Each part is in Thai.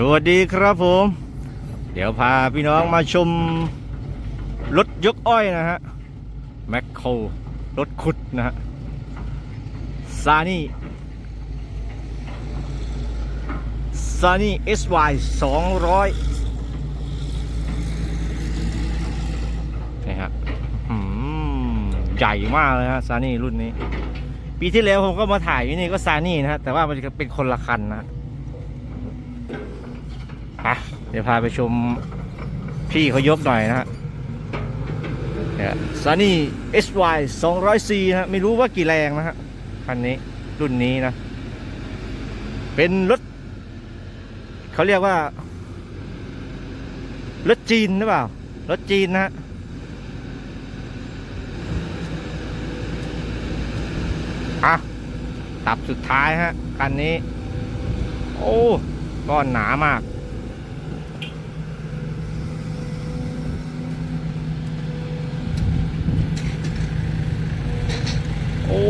สวัสดีครับผม เดี๋ยวพาพี่น้องมาชมรถยกอ้อยนะฮะ แมคโครรถขุดนะฮะ ซานี่ ซานี่ SY 200นี่ฮะอืมใหญ่มากเลยฮะ ซานี่รุ่นนี้ ปีที่แล้วผมก็มาถ่ายอยู่นี่ก็ซานี่นะฮะ แต่ว่ามันจะเป็นคนละคันนะ อะเดี๋ยวพาไปชมพี่เขายกหน่อยนะฮะเนี่ยซานี่ SY 200C นะฮะไม่รู้ว่ากี่แรงนะฮะคันนี้รุ่นนี้นะ เป็นรถเขาเรียกว่ารถจีนหรือเปล่ารถจีนนะฮะอะตับสุดท้ายฮะคันนี้ โอ้ก้อนหนามาก โอ้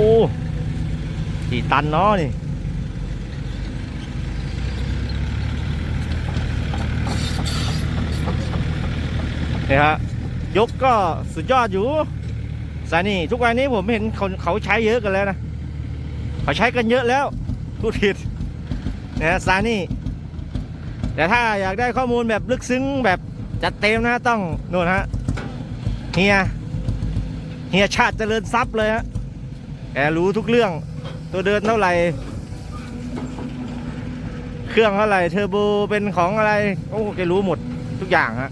กี่ตันเนาะนี่เนี่ยฮะยกก็สุดยอดอยู่สานี่ทุกวันนี้ผมเห็นเขาเขาใช้เยอะกันแล้วนะเขาใช้กันเยอะแล้วพูดผิดเนี่ยฮะซานี่แต่ถ้าอยากได้ข้อมูลแบบลึกซึ้งแบบจัดเต็มนะต้องนู่นฮะเฮียเฮียชาติเจริญทรัพย์เลยฮะแกรู้ทุกเรื่อง ตัวเดินเท่าไหร่ เครื่องเท่าไหร่เทอร์โบเป็นของอะไร โอ้แกรู้หมดทุกอย่างฮะ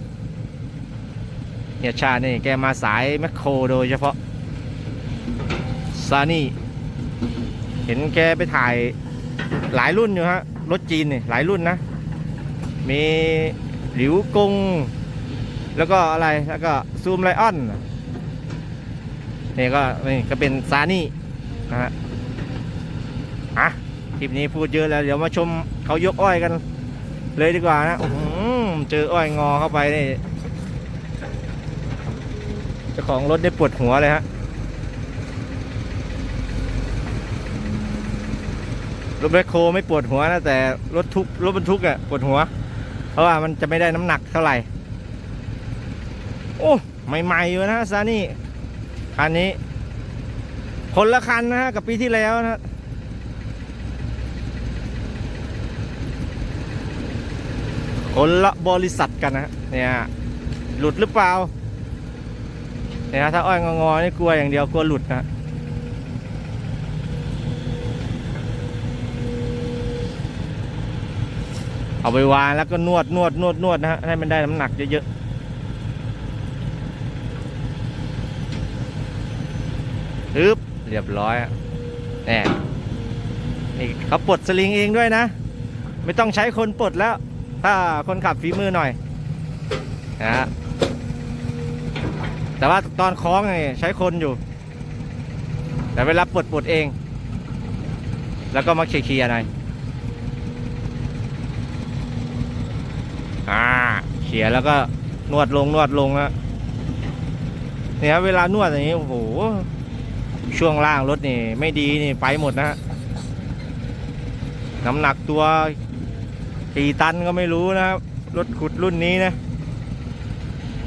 เฮียชาเนี่ยแกมาสายแมคโครโดยเฉพาะซานี่ เห็นแกไปถ่ายหลายรุ่นอยู่ฮะ รถจีนนี่หลายรุ่นนะ มีหลิวกง แล้วก็อะไร แล้วก็ซูมไลออนนี่ก็นี่ก็เป็นซานี่นะฮะ คลิปนี้พูดเยอะแล้ว เดี๋ยวมาชมเขายกอ้อยกัน เลยดีกว่านะอื้อหือเจออ้อยงอเข้าไปนี่เจ้าของรถได้ปวดหัวเลยฮะรถแบคโคไม่ปวดหัวนะแต่รถทุกรถบรรทุกอะปวดหัว เพราะว่ามันจะไม่ได้น้ำหนักเท่าไหร่ โอ้ใหม่ๆอยู่นะซานี่คันนี้ คนละคันนะฮะกับปีที่แล้วนะ คนละบริษัทกันนะเนี่ยหลุดหรือเปล่าเนี่ยถ้าอ้อยงอๆนี่กลัวอย่างเดียวกลัวหลุดนะเอาไปวางแล้วก็นวดนวดนวดนวดนะฮะให้มันได้น้ำหนักเยอะๆฮึบเรียบร้อยอะแน่นี่เขาปลดสลิงเองด้วยนะ ไม่ต้องใช้คนปลดแล้ว ถ้าคนขับฝีมือหน่อยนะฮะแต่ว่าตอนคล้องนี่ใช้คนอยู่ แต่เวลาปลดปลดเอง แล้วก็มาเคลียร์ๆหน่อยอ่าเคลียร์แล้วก็นวดลงนวดลงนะเนี่ยเวลานวดอย่างนี้โอ้โหช่วงล่างรถนี่ ไม่ดีนี่ไปหมดนะฮะน้ำหนักตัว กี่ตันก็ไม่รู้นะครับ รถขุดรุ่นนี้นะ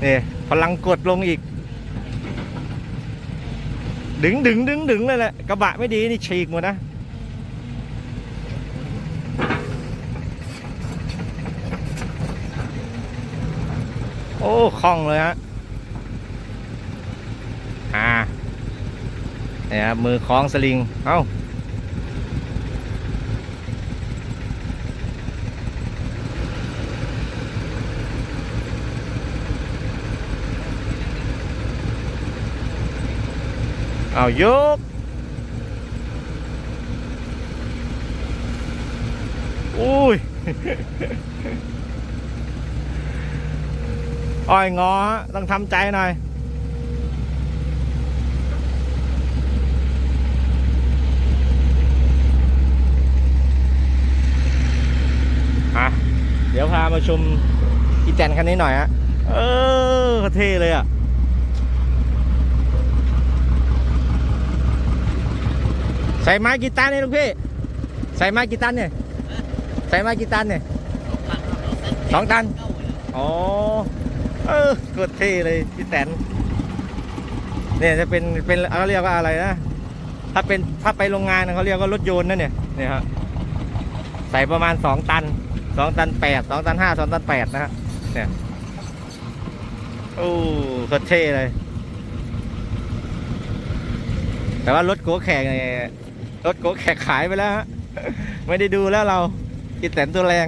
นี่พลังกดลงอีก ดึงดึงดึงดึงเลยแหละกระบะไม่ดีนี่ฉีกหมดนะโอ้คล่องเลยฮะอ่าเนี่ยมือคล้องสลิง เอ้า เอายกอุ้ยอ้อยงอต้องทำใจหน่อยอะเดี๋ยวพามาชมอีแตนคันนี้หน่อยฮะเออเท่เลยอะ ส่ไม้กี่ตันเนี่ยลูกพี่ ใส่ไม้กี่ตันเนี่ย ใส่ไม้กี่ตันเนี่ยสองพันครับสองตัน อ๋อ เออเกิดเท่เลยพี่แตนเนี่ยจะเป็นเป็นเขาเรียกว่าอะไรนะ ถ้าเป็นถ้าไปโรงงานเขาเรียกว่ารถยนต์นั่นเนี่ย เนี่ยฮะ ใส่ประมาณสองตันสองตันแปดสองตันห้าสองตันแปดนะฮะ เนี่ย โอ้โคตรเท่เลยแต่ว่ารถโกแขกเนี่ย รถโกแขกขายไปแล้วฮะไม่ได้ดูแล้วเรากินแตนตัวแรง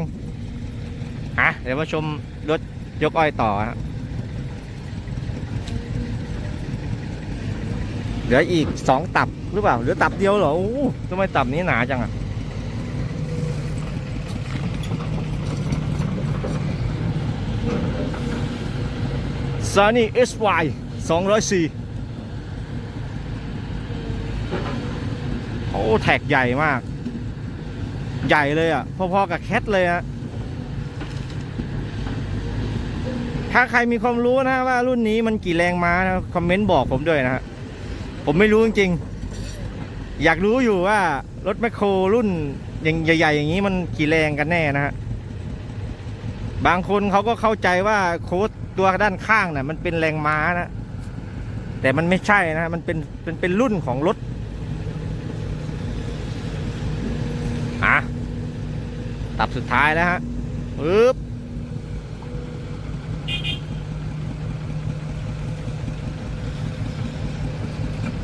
อะเดี๋ยวมาชมรถยกอ้อยต่อฮะเหลืออีกสองตับหรือเปล่าเหลือตับเดียวเหรอโอ้ทำไมตับนี้หนาจังอะซานี่ SY 204โอ้ แท็กใหญ่มาก ใหญ่เลยอะ พอๆกับแคทเลยฮะถ้าใครมีความรู้นะว่ารุ่นนี้มันกี่แรงม้านะคอมเมนต์บอกผมด้วยนะฮะผมไม่รู้จริงๆอยากรู้อยู่ว่ารถแมคโครรุ่นอย่างใหญ่ๆอย่างนี้มันกี่แรงกันแน่นะฮะบางคนเขาก็เข้าใจว่าโค้ดตัวด้านข้างน่ะมันเป็นแรงม้านะแต่มันไม่ใช่นะมันเป็นเป็นเป็นรุ่นของรถ อะตับ สุดท้ายแล้วฮะปึ๊บ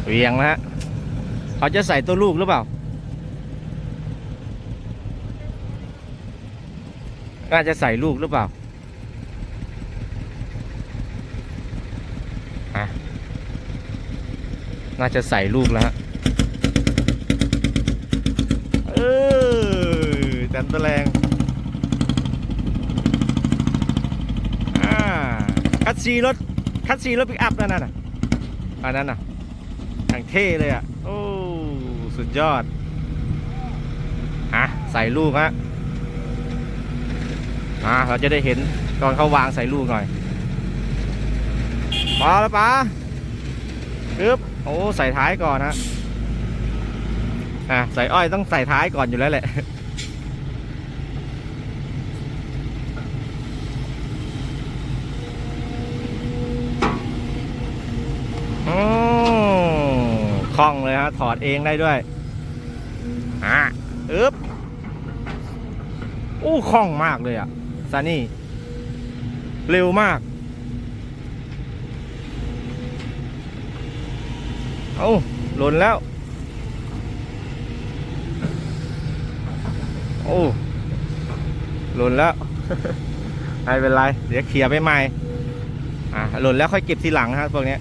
เวียงนะฮะเขาจะใส่ตัวลูกหรือเปล่า น่าจะใส่ลูกหรือเปล่าอะน่าจะใส่ลูกแล้วฮะ เออจันตะแรงอ่าคัด ซีรถคัดซีรถปิกอัพนั่นน่ะอันนั้นน่ะอย่างเท่เลยอะ โอ้ สุดยอด อะ ใส่ลูกฮะอ่าเราจะได้เห็นตอนเขาวางใส่ลูกหน่อยพอแล้วปะปึ๊บโอ้ ใส่ท้ายก่อนฮะ อะ ใส่อ้อยต้องใส่ท้ายก่อนอยู่แล้วแหละ อืม คล่องเลยฮะถอดเองได้ด้วยอะอึ๊บอู้คล่องมากเลยอะซานี่ เร็วมากเอาหล่นแล้ว โอ้หล่นแล้วไม่เป็นไร เดี๋ยวเคลียร์ไปใหม่ อะหล่นแล้วค่อยเก็บทีหลังนะครับพวกเนี้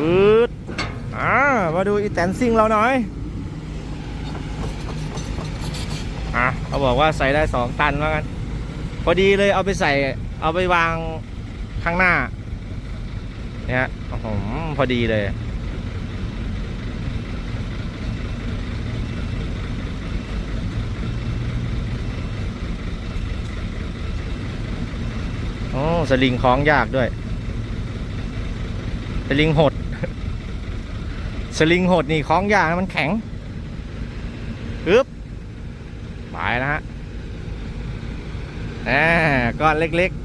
ยอืดอ่ามาดูอีแตนซิ่งเราหน่อยอะเขาบอกว่าใส่ได้สองตันว่างั้นพอดีเลยเอาไปใส่เอาไปวางข้างหน้าเนี่ยโอ้โหพอดีเลยโอ้สลิงคล้องยากด้วย สลิงหด สลิงหดนี่คล้องยากมันแข็งปึ๊บไปนะฮะแหมก้อนเล็กๆ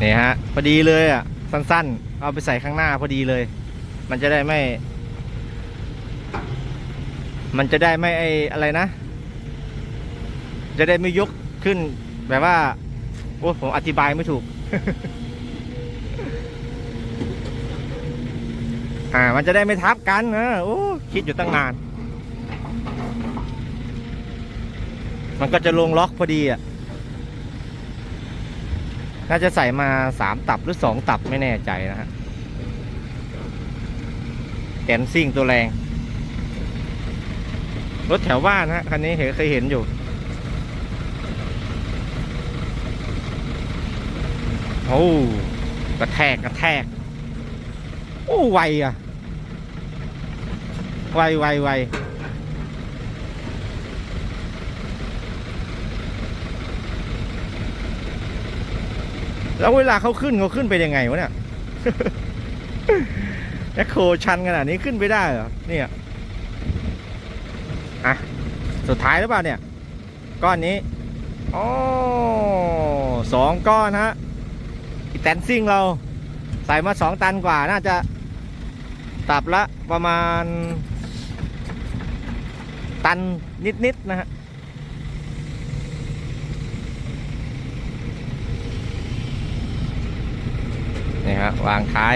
นี่ฮะพอดีเลยอะ สั้นๆ เอาไปใส่ข้างหน้าพอดีเลย มันจะได้ไม่ มันจะได้ไม่ไออะไรนะ จะได้ไม่ยกขึ้นแบบว่า โอ้ผมอธิบายไม่ถูก อ่า มันจะได้ไม่ทับกันนะโอ้คิดอยู่ตั้งนาน มันก็จะลงล็อกพอดีอะ น่าจะใส่มาสามตับหรือสองตับไม่แน่ใจนะฮะแกนซิ่งตัวแรง รถแถวบ้านฮะคันนี้เห็นเคยเห็นอยู่โอ้กระแทกกระแทก โอ้ไวอะ ไวไวไวแล้วเวลาเขาขึ้นเขาขึ้นไปยังไงวะเนี่ยแอคโคชันขนาดนี้ขึ้นไปได้เหรอเนี่ย อะ สุดท้ายหรือเปล่าเนี่ย ก้อนนี้อ๋อสองก้อนฮะอีแตนซิ่งเราใส่มาสองตันกว่าน่าจะตับละประมาณ ตันนิดๆนะฮะนี่ฮะวางท้าย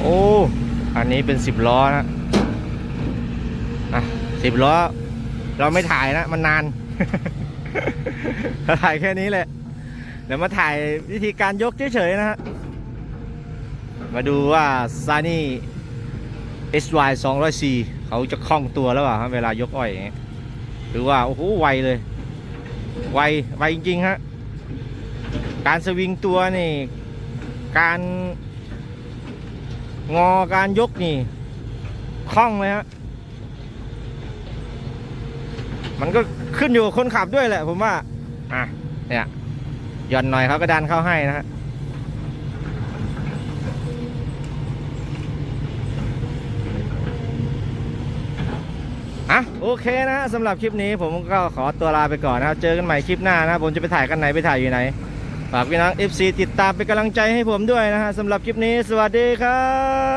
โอ้ อั นี้เป็นสิบล้อนะอะสิบล้อ เราไม่ถ่ายนะ มันนาน เราถ่ายแค่นี้แหละ เดี๋ยวมาถ่ายวิธีการยกเฉยๆนะฮะ มาดูว่าซานี่ SY 204เขาจะคล่องตัวแล้วเปล่าเวลายกอ้อยอย่างเงี้ยหรือว่า โอ้โห ไวเลย ไว ไวจริงๆฮะ การสวิงตัวนี่ การ งอการยกนี่คล่องเลยฮะมันก็ขึ้นอยู่กับคนขับด้วยแหละ ผมว่า อะ เนี่ยหย่อนหน่อยเขาก็ดันเข้าให้นะฮะอะโอเคนะฮะสำหรับคลิปนี้ผมก็ขอตัวลาไปก่อนนะครับ เจอกันใหม่คลิปหน้านะครับผมจะไปถ่ายกันไหนไปถ่ายอยู่ไหน ฝากพี่น้อง FC ติดตามเป็นกำลังใจให้ผมด้วยนะฮะสำหรับคลิปนี้ สวัสดีครับ